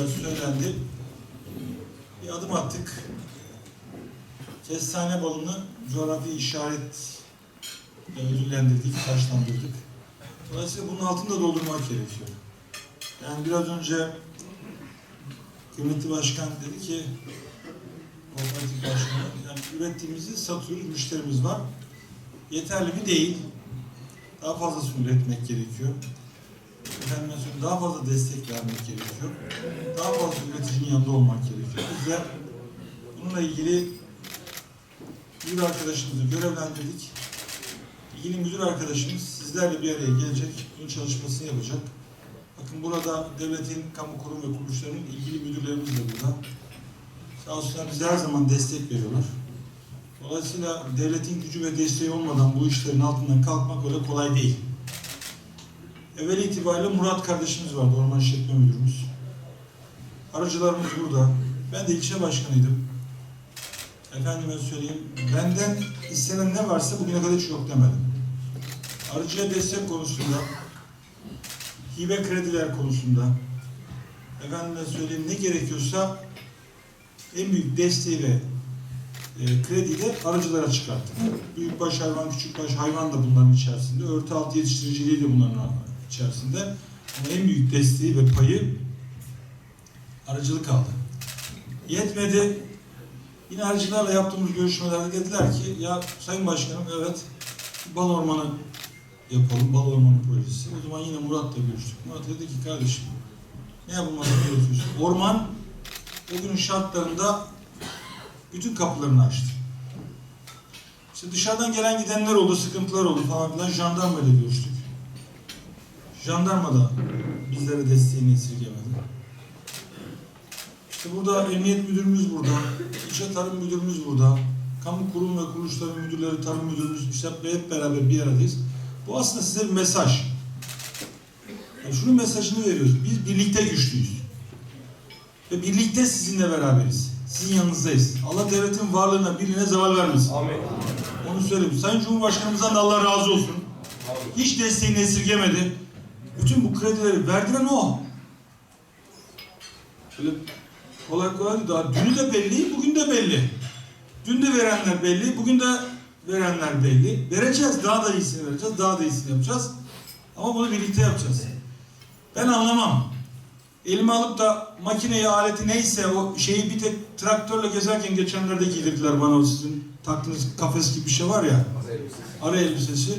güzel söylendi. Bir adım attık. Kestane balını coğrafi işaret ödüllendirdik, taşlandırdık. Dolayısıyla bunun altını da doldurmak gerekiyor. Yani biraz önce kıymetli başkan dedi ki kooperatif başkanı, yani ürettiğimizi satıyoruz, müşterimiz var. Yeterli mi? Değil. Daha fazlasını üretmek gerekiyor. Söyleyeyim, daha fazla destek vermek gerekiyor. Daha fazla üreticinin yanında olmak gerekiyor. Biz de bununla ilgili müdür arkadaşımızı görevlendirdik. İlgili müdür arkadaşımız sizlerle bir araya gelecek, bunun çalışmasını yapacak. Bakın burada devletin kamu kurum ve kuruluşlarının ilgili müdürlerimiz de burada. Sağ olsunlar bize her zaman destek veriyorlar. Dolayısıyla devletin gücü ve desteği olmadan bu işlerin altından kalkmak öyle kolay değil. Evvel itibariyle Murat kardeşimiz vardı, Orman İşletme Müdürümüz. Aracılarımız burada. Ben de ilçe başkanıydım. Efendime söyleyeyim, benden istenen ne varsa bugüne kadar hiç yok demedim. Arıcıya destek konusunda, hibe krediler konusunda, efendime söyleyeyim ne gerekiyorsa en büyük desteği ve e, krediyi de arıcılara çıkarttık. Büyükbaş hayvan, küçükbaş hayvan da bunların içerisinde. Örtü altı yetiştiriciliği de bunların içerisinde. Ama en büyük desteği ve payı arıcılık aldı. Yetmedi. Yine arıcılarla yaptığımız görüşmelerde dediler ki ya Sayın Başkanım evet bal ormanı yapalım, bal ormanı projesi. O zaman yine Murat'la görüştük. Murat dedi ki kardeşim ne yapılması gerekiyorsa orman o günün şartlarında bütün kapılarını açtı. İşte dışarıdan gelen gidenler oldu, sıkıntılar oldu falan filan. Jandarma ile görüştük. Jandarma da bizlere desteğini esirgemedi. İşte burada emniyet müdürümüz burada, ilçe tarım müdürümüz burada, kamu kurum ve kuruluşların müdürleri, tarım müdürümüz, işte hep beraber bir aradayız. Bu aslında size bir mesaj. Yani şunun mesajını veriyoruz. Biz birlikte güçlüyüz. Ve birlikte sizinle beraberiz. Sizin yanınızdayız. Allah devletin varlığına, birliğine zeval vermesin. Amin. Onu söyleyeyim. Sayın Cumhurbaşkanımızdan da Allah razı olsun. Hiç desteğini esirgemedi. Bütün bu kredileri verdiren o. Böyle kolay kolay değil. Daha dünü de belli, bugün de belli. Dün de verenler belli, bugün de verenler belli. Vereceğiz, daha da iyisini vereceğiz, daha da iyisini yapacağız. Ama bunu birlikte yapacağız. Ben anlamam. Elime alıp da makineyi, aleti neyse o şeyi bir tek traktörle gezerken geçenlerde giydirdiler bana o sizin taktığınız kafes gibi bir şey var ya. Ara elbisesi.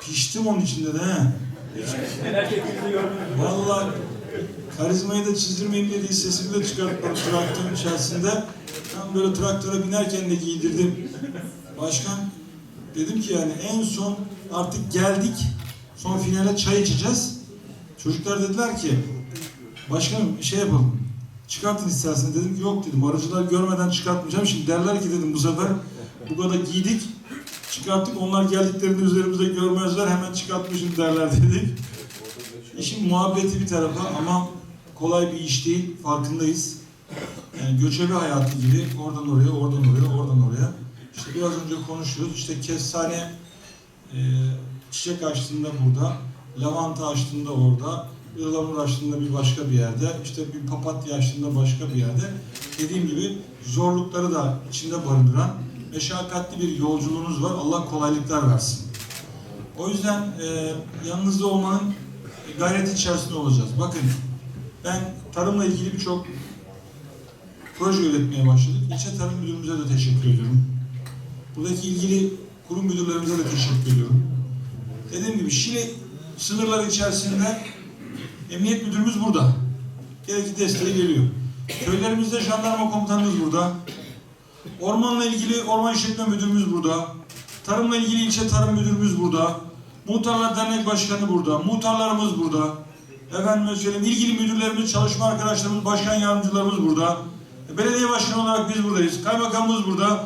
Piştim onun içinde de he. Neler? Vallahi karizmayı da çizdirmeyeyim diye sesimi de çıkartmadım traktörün içerisinde. Tam böyle traktöre binerken de giydirdim. Başkan dedim ki yani en son artık geldik. Son finale çay içeceğiz. Çocuklar dediler ki başkanım şey yapalım. Çıkartın istersen dedim ki yok dedim. Aracılar görmeden çıkartmayacağım. Şimdi derler ki dedim bu sefer bu kadar giydik. Çıkarttık. Onlar geldiklerinde üzerimizde görmezler. Hemen çıkartmışım derler dedik. İşin muhabbeti bir tarafa ama kolay bir iş değil. Farkındayız. Yani göçebe hayatı gibi oradan oraya, oradan oraya, oradan oraya. İşte biraz önce konuşuyoruz. İşte kestane e, çiçek açtığında burada, lavanta açtığında orada, ıhlamur açtığında bir başka bir yerde, işte bir papatya açtığında başka bir yerde. Dediğim gibi zorlukları da içinde barındıran meşakkatli bir yolculuğunuz var. Allah kolaylıklar versin. O yüzden e, yanınızda olmanın gayret içerisinde olacağız. Bakın ben tarımla ilgili birçok proje üretmeye başladık. İlçe Tarım Müdürümüze de teşekkür ediyorum. Buradaki ilgili kurum müdürlerimize de teşekkür ediyorum. Dediğim gibi Şili sınırları içerisinde emniyet müdürümüz burada. Gerekli desteği geliyor. Köylerimizde jandarma komutanımız burada. Ormanla ilgili orman işletme müdürümüz burada. Tarımla ilgili ilçe tarım müdürümüz burada. Muhtarlar Dernek Başkanı burada. Muhtarlarımız burada. Efendime söyleyeyim ilgili müdürlerimiz, çalışma arkadaşlarımız, başkan yardımcılarımız burada. E, Belediye başkanı olarak biz buradayız. Kaymakamımız burada.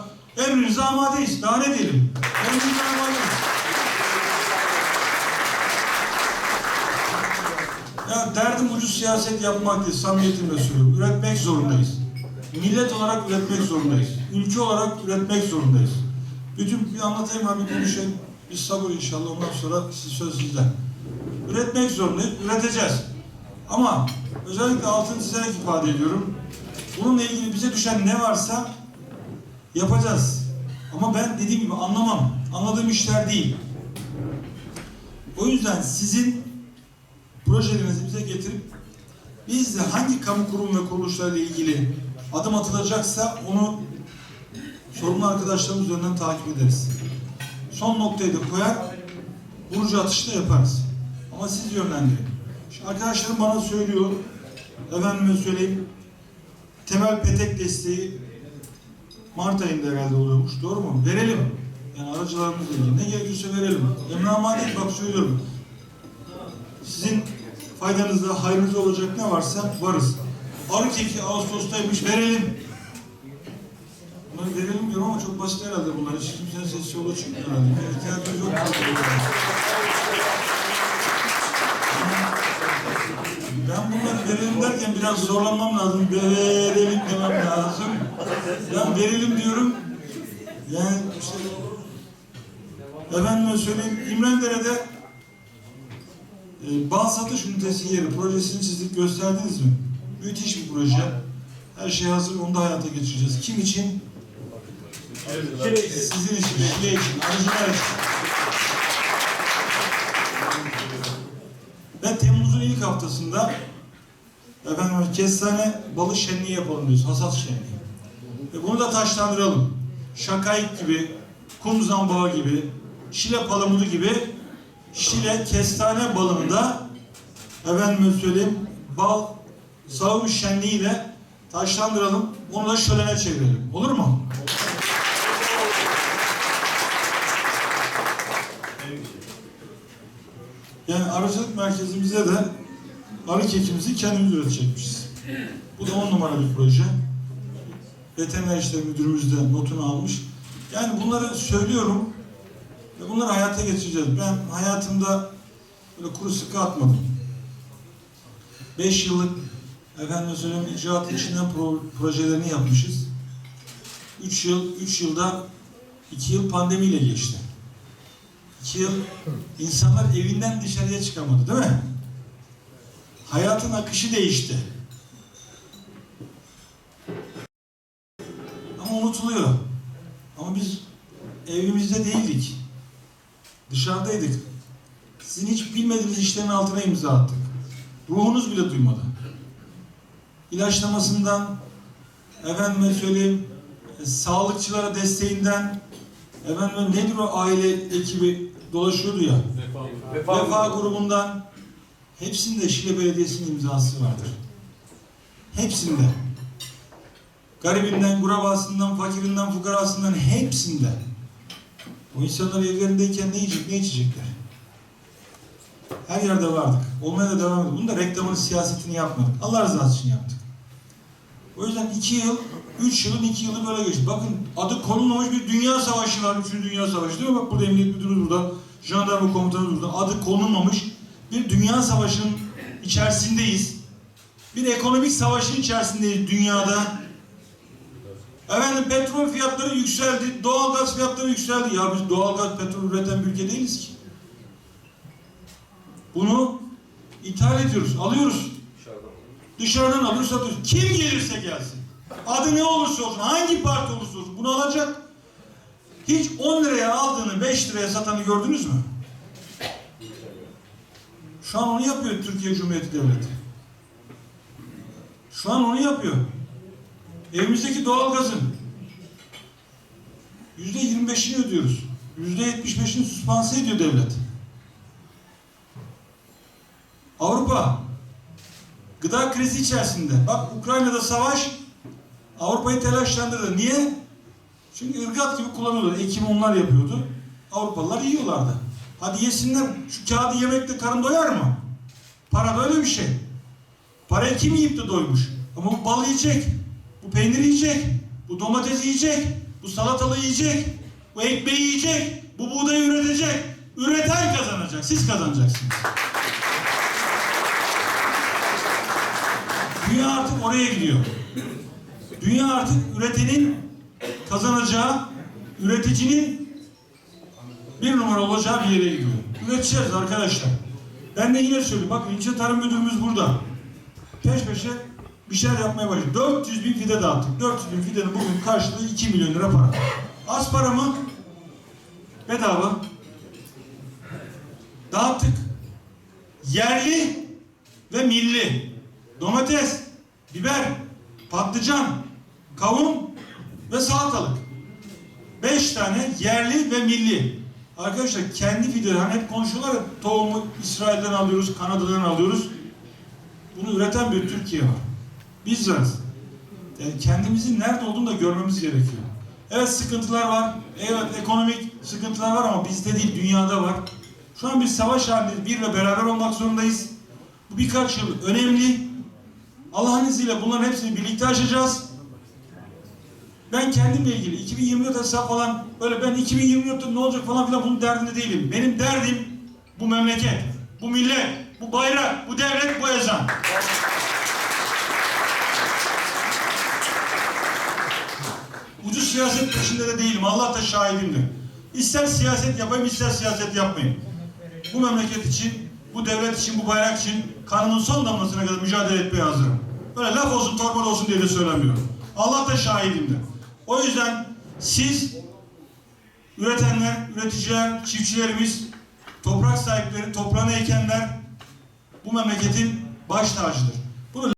Emrinize amadeyiz. Daha ne diyelim? Emrinize amadeyiz. Ya derdim ucuz siyaset yapmak değil, samimiyetimle söylüyorum. Üretmek zorundayız. Millet olarak üretmek zorundayız. Ülke olarak üretmek zorundayız. Bütün bir anlatayım abi konuşayım. Bir sabır inşallah ondan sonra siz söz sizden. Üretmek zorundayız, üreteceğiz. Ama özellikle altını çizerek ifade ediyorum. Bununla ilgili bize düşen ne varsa yapacağız. Ama ben dediğim gibi anlamam. Anladığım işler değil. O yüzden sizin projelerinizi bize getirip biz de hangi kamu kurum ve kuruluşlarla ilgili adım atılacaksa onu sorumlu arkadaşlarımız üzerinden takip ederiz. Son noktayı da koyar, vurucu atışta yaparız. Ama siz yönlendirin. Şimdi arkadaşlarım bana söylüyor, efendime söyleyeyim, temel petek desteği Mart ayında herhalde oluyormuş. Doğru mu? Verelim. Yani aracılarımızla ilgili. Ne gerekiyorsa verelim. Emre Amani bak söylüyorum. Sizin faydanızda, hayrınıza olacak ne varsa varız. Arı keki Ağustos'taymış verelim. Bunları verelim diyorum ama çok basit herhalde bunlar. Hiç kimsenin sesi yolu çıkmıyor herhalde. Bir ihtiyacımız yok. Ben bunları verelim derken biraz zorlanmam lazım. Verelim demem lazım. Ben verelim diyorum. Yani işte efendime söyleyeyim İmrendere'de e, bal satış ünitesi yeri projesini çizdik gösterdiniz mi? Müthiş bir proje. Her şey hazır onu da hayata geçireceğiz. Kim için? Sizin için, Şile için, arıcılar için. Ben Temmuz'un ilk haftasında efendim kestane balı şenliği yapalım diyoruz. Hasat şenliği. Ve bunu da taşlandıralım. Şakayık gibi, kum zambağı gibi, Şile palamudu gibi Şile kestane balını da efendime söyleyeyim bal savun şenliğiyle taşlandıralım. Onu da şölene çevirelim. Olur mu? Yani arıcılık merkezimize de arı kekimizi kendimiz üretecekmişiz. Bu da on numara bir proje. Veteriner İşleri Müdürümüz de notunu almış. Yani bunları söylüyorum ve bunları hayata geçireceğiz. Ben hayatımda böyle kuru sıkı atmadım. Beş yıllık efendim söyleyeyim icraat içinden pro- projelerini yapmışız. Üç yıl, üç yılda iki yıl pandemiyle geçti. İki yıl insanlar evinden dışarıya çıkamadı değil mi? Hayatın akışı değişti. Ama unutuluyor. Ama biz evimizde değildik. Dışarıdaydık. Sizin hiç bilmediğiniz işlerin altına imza attık. Ruhunuz bile duymadı. İlaçlamasından, efendime söyleyeyim, e, sağlıkçılara desteğinden, efendim nedir o aile ekibi dolaşıyordu ya, Vefa grubundan hepsinde Şile Belediyesi'nin imzası vardır. Hepsinde. Garibinden, kurabasından, fakirinden, fukarasından hepsinde. O insanlar evlerindeyken ne yiyecek, ne içecekler? Her yerde vardık. Olmaya da devam ediyor. Bunun da reklamını, siyasetini yapmadık. Allah rızası için yaptık. O yüzden iki yıl, üç yılın iki yılı böyle geçti. Bakın adı konulmamış bir dünya savaşı var. Üçüncü Dünya Savaşı değil mi? Bak burada emniyet müdürümüz burada. Jandarma komutanımız burada. Adı konulmamış bir dünya savaşının içerisindeyiz. Bir ekonomik savaşın içerisindeyiz dünyada. Efendim petrol fiyatları yükseldi, doğalgaz fiyatları yükseldi. Ya biz doğalgaz, petrol üreten bir ülke değiliz ki. Bunu ithal ediyoruz, alıyoruz. Dışarıdan alıyoruz, satıyoruz. Kim gelirse gelsin. Adı ne olursa olsun, hangi parti olursa olsun bunu alacak. Hiç 10 liraya aldığını 5 liraya satanı gördünüz mü? Şu an onu yapıyor Türkiye Cumhuriyeti Devleti. Şu an onu yapıyor. Evimizdeki doğalgazın yüzde 25'ini ödüyoruz. Yüzde 75'ini süspanse ediyor devlet. Avrupa gıda krizi içerisinde. Bak Ukrayna'da savaş Avrupa'yı telaşlandırdı. Niye? Çünkü ırgat gibi kullanıyorlar. Ekim onlar yapıyordu. Avrupalılar yiyorlardı. Hadi yesinler. Şu kağıdı yemekle karın doyar mı? Para da öyle bir şey. Parayı kim yiyip de doymuş? Ama bu balı yiyecek. Bu peyniri yiyecek. Bu domatesi yiyecek. Bu salatalığı yiyecek. Bu ekmeği yiyecek. Bu buğdayı üretecek. Üreten kazanacak. Siz kazanacaksınız. Dünya artık oraya gidiyor. Dünya artık üretenin kazanacağı, üreticinin bir numara olacağı bir yere gidiyor. Üreteceğiz arkadaşlar. Ben de yine söyleyeyim. Bakın ilçe tarım müdürümüz burada. peş peşe bir şeyler yapmaya başladık. 400 bin fide dağıttık. 400 bin fidenin bugün karşılığı 2 milyon lira para. Az para mı? Bedava. Dağıttık. Yerli ve milli. Domates, biber, patlıcan, kavun ve salatalık. Beş tane yerli ve milli. Arkadaşlar kendi fideleri hani hep konuşuyorlar tohumu İsrail'den alıyoruz, Kanada'dan alıyoruz. Bunu üreten bir Türkiye var. Biz varız. Yani kendimizin nerede olduğunu da görmemiz gerekiyor. Evet sıkıntılar var. Evet ekonomik sıkıntılar var ama bizde değil dünyada var. Şu an bir savaş halindeyiz. Bir ve beraber olmak zorundayız. Bu birkaç yıl önemli. Allah'ın izniyle bunların hepsini birlikte aşacağız. Ben kendimle ilgili 2024 hesap falan böyle ben 2024'te ne olacak falan filan bunun derdinde değilim. Benim derdim bu memleket, bu millet, bu bayrak, bu devlet, bu ezan. Ucuz siyaset peşinde de değilim. Allah da şahidimdir. İster siyaset yapayım, ister siyaset yapmayayım. Bu memleket için, bu devlet için, bu bayrak için kanımın son damlasına kadar mücadele etmeye hazırım. Böyle laf olsun, torba olsun diye de söylemiyorum. Allah da şahidimdir. O yüzden siz üretenler, üreticiler, çiftçilerimiz, toprak sahipleri, toprağını ekenler bu memleketin baş tacıdır.